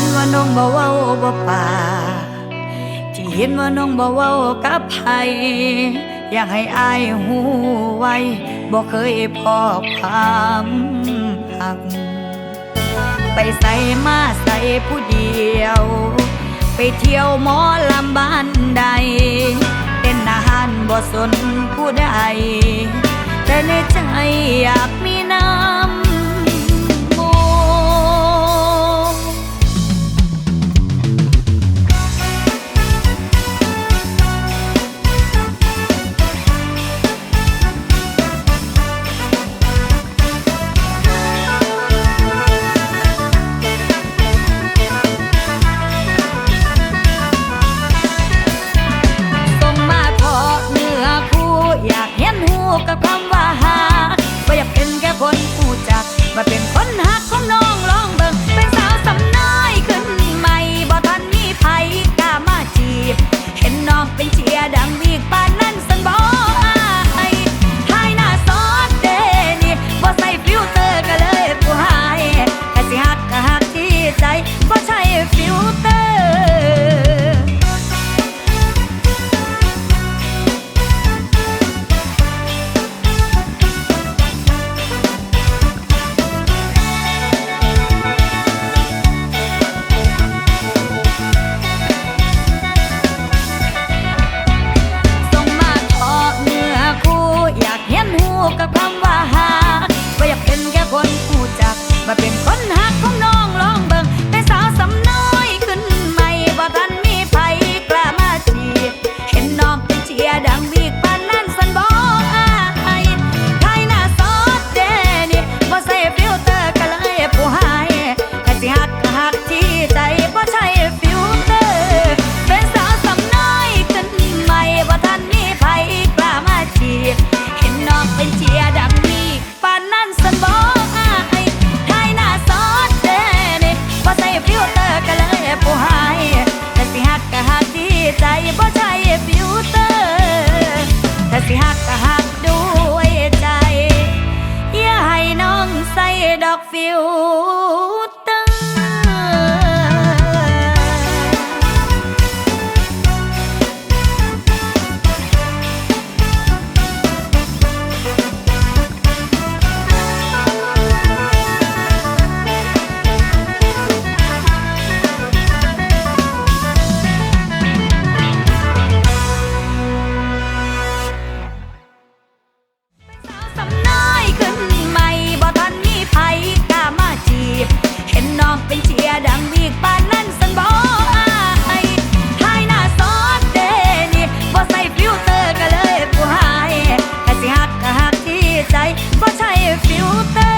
ห็นว่าน้องบ่เว้าบ่ปาที่เห็นว่าน้องบ่เว้ากับใครอยากให้อายหูไว้บ่เคยพอความหัก ไปใส่มาใส่ผู้เดียว ไปเที่ยวหมอลำบ้านใดเต้นอาหารบ่สนผู้ใดแต่ในใจอยา nada pra mais. 留。 ใจเพราะใช้ฟิลเตอร์